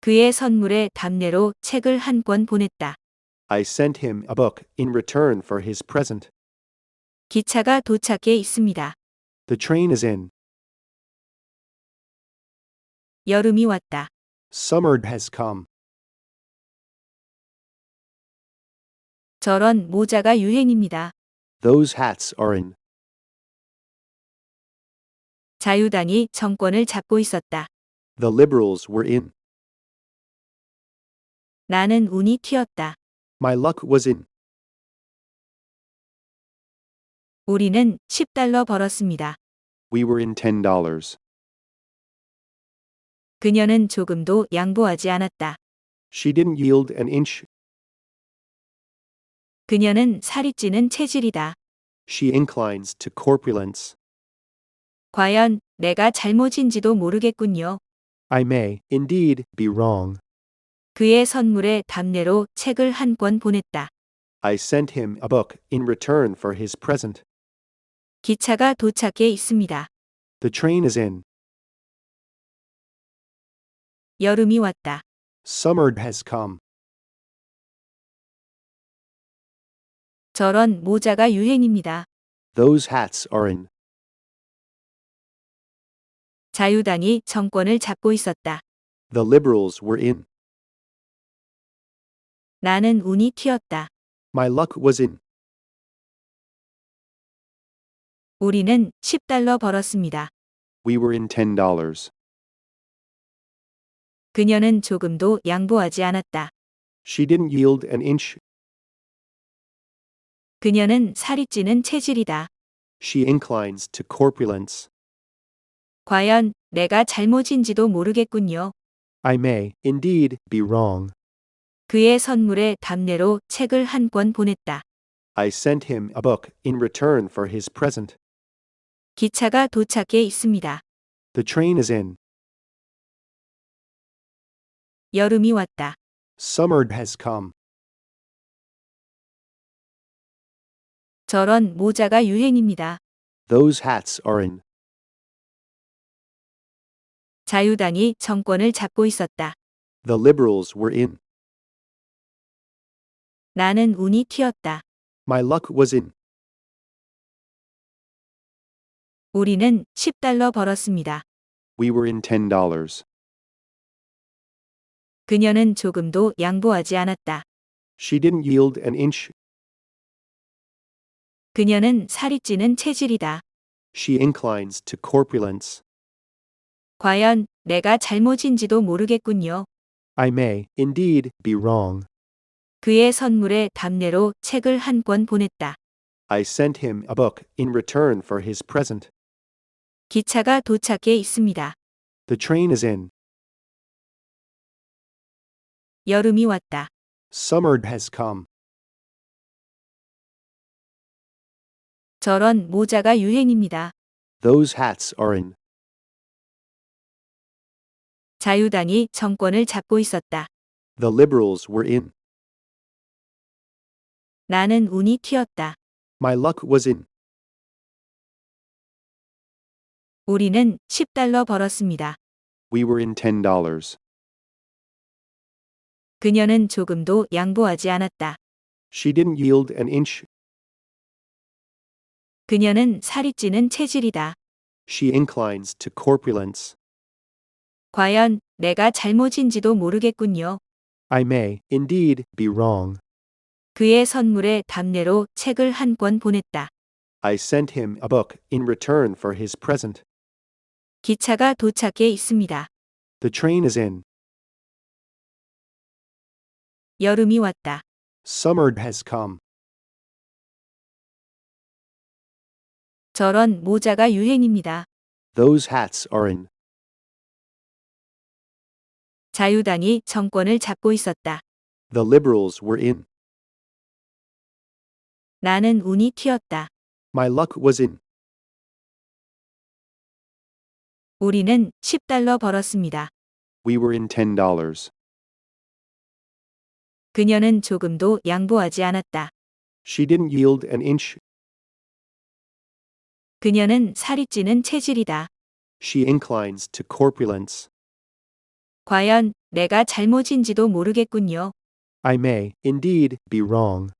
그의 선물에 답례로 책을 한 권 보냈다. I sent him a book in return for his present. 기차가 도착해 있습니다. The train is in. 여름이 왔다. Summer has come. 저런 모자가 유행입니다. Those hats are in. 자유당이 정권을 잡고 있었다. The liberals were in. 나는 운이 튀었다. My luck was in. 우리는 10달러 벌었습니다. We were in $10. 그녀는 조금도 양보하지 않았다. She didn't yield an inch. 그녀는 살이 찌는 체질이다. She inclines to corpulence. 과연 내가 잘못인지도 모르겠군요. I may, indeed, be wrong. 그의 선물에 답례로 책을 한 권 보냈다. I sent him a book in return for his present. 기차가 도착해 있습니다. The train is in. 여름이 왔다. Summer has come. 저런 모자가 유행입니다. Those hats are in. 자유당이 정권을 잡고 있었다. The liberals were in. 나는 운이 튀었다. My luck was in. 우리는 10달러 벌었습니다. We were in $10. 그녀는 조금도 양보하지 않았다. She didn't yield an inch. 그녀는 살이 찌는 체질이다. She inclines to corpulence. 과연 내가 잘못인지도 모르겠군요. I may, indeed, be wrong. 그의 선물에 답례로 책을 한 권 보냈다. I sent him a book in return for his present. 기차가 도착해 있습니다. The train is in. 여름이 왔다. Summer has come. 저런 모자가 유행입니다. Those hats are in. 자유당이 정권을 잡고 있었다. The liberals were in. 나는 운이 튀었다. My luck was in. 우리는 10달러 벌었습니다. We were in $10. 그녀는 조금도 양보하지 않았다. She didn't yield an inch. 그녀는 살이 찌는 체질이다. She inclines to corpulence. 과연 내가 잘못인지도 모르겠군요. I may, indeed, be wrong. 그의 선물에 답례로 책을 한 권 보냈다. I sent him a book in return for his present. 기차가 도착해 있습니다. The train is in. 여름이 왔다. Summer has come. 저런 모자가 유행입니다. Those hats are in. 자유당이 정권을 잡고 있었다. The liberals were in. 나는 운이 튀었다. My luck was in. 우리는 10달러 벌었습니다. We were in $10. 그녀는 조금도 양보하지 않았다. She didn't yield an inch. 그녀는 살이 찌는 체질이다. She inclines to corpulence. 과연 내가 잘못인지도 모르겠군요. I may, indeed, be wrong. 그의 선물에 답례로 책을 한 권 보냈다. I sent him a book in return for his present. 기차가 도착해 있습니다. The train is in. 여름이 왔다. Summer has come. 저런 모자가 유행입니다. Those hats are in. 자유당이 정권을 잡고 있었다. The liberals were in. 나는 운이 튀었다. My luck was in. 우리는 10달러 벌었습니다. We were in $10. 그녀는 조금도 양보하지 않았다. She didn't yield an inch. 그녀는 살이 찌는 체질이다. She inclines to corpulence. 과연 내가 잘못인지도 모르겠군요. I may, indeed, be wrong.